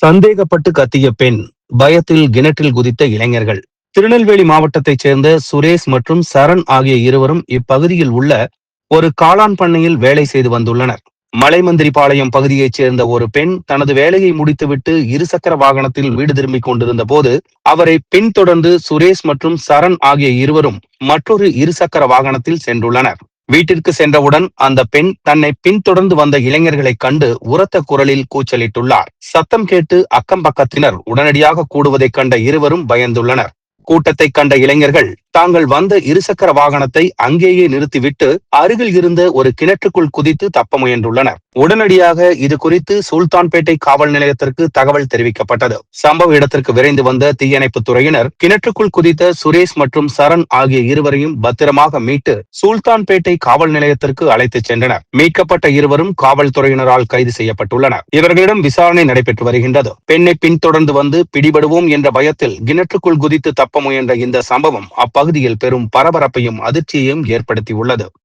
சந்தேகப்பட்டு கத்திய பெண் பயத்தில் கிணற்றில் குதித்த இளைஞர்கள். திருநெல்வேலி மாவட்டத்தைச் சேர்ந்த சுரேஷ் மற்றும் சரண் ஆகிய இருவரும் இப்பகுதியில் உள்ள ஒரு காளான் பண்ணையில் வேலை செய்து வந்துள்ளனர். மலைமந்திரிபாளையம் பகுதியைச் சேர்ந்த ஒரு பெண் தனது வேலையை முடித்துவிட்டு இருசக்கர வாகனத்தில் வீடு திரும்பிக் கொண்டிருந்த போது அவரை பின்தொடர்ந்து சுரேஷ் மற்றும் சரண் ஆகிய இருவரும் மற்றொரு இருசக்கர வாகனத்தில் சென்றுள்ளனர். வீட்டிற்கு சென்றவுடன் அந்த பெண் தன்னை பின்தொடர்ந்து வந்த இளைஞர்களை கண்டு உரத்த குரலில் கூச்சலிட்டுள்ளார். சத்தம் கேட்டு அக்கம் பக்கத்தினர் உடனடியாக கூடுவதைக் கண்ட இருவரும் பயந்துள்ளனர். கூட்டத்தை கண்ட இளைஞர்கள் தாங்கள் வந்த இருசக்கர வாகனத்தை அங்கேயே நிறுத்திவிட்டு அருகில் இருந்த ஒரு கிணற்றுக்குள் குதித்து தப்ப முயன்றுள்ளனர். உடனடியாக இது குறித்து சுல்தான்பேட்டை காவல் நிலையத்திற்கு தகவல் தெரிவிக்கப்பட்டது. சம்பவ இடத்திற்கு விரைந்து வந்த தீயணைப்பு துறையினர் கிணற்றுக்குள் குதித்த சுரேஷ் மற்றும் சரண் ஆகிய இருவரையும் பத்திரமாக மீட்டு சுல்தான்பேட்டை காவல் நிலையத்திற்கு அழைத்துச் சென்றனர். மீட்கப்பட்ட இருவரும் காவல்துறையினரால் கைது செய்யப்பட்டுள்ளனர். இவர்களிடம் விசாரணை நடைபெற்று வருகின்றது. பெண்ணை பின்தொடர்ந்து வந்து பிடிபடுவோம் என்ற பயத்தில் கிணற்றுக்குள் குதித்து தப்ப முயன்ற இந்த சம்பவம் பகுதியில் பெரும் பரபரப்பையும் அதிர்ச்சியையும் ஏற்படுத்தியுள்ளது.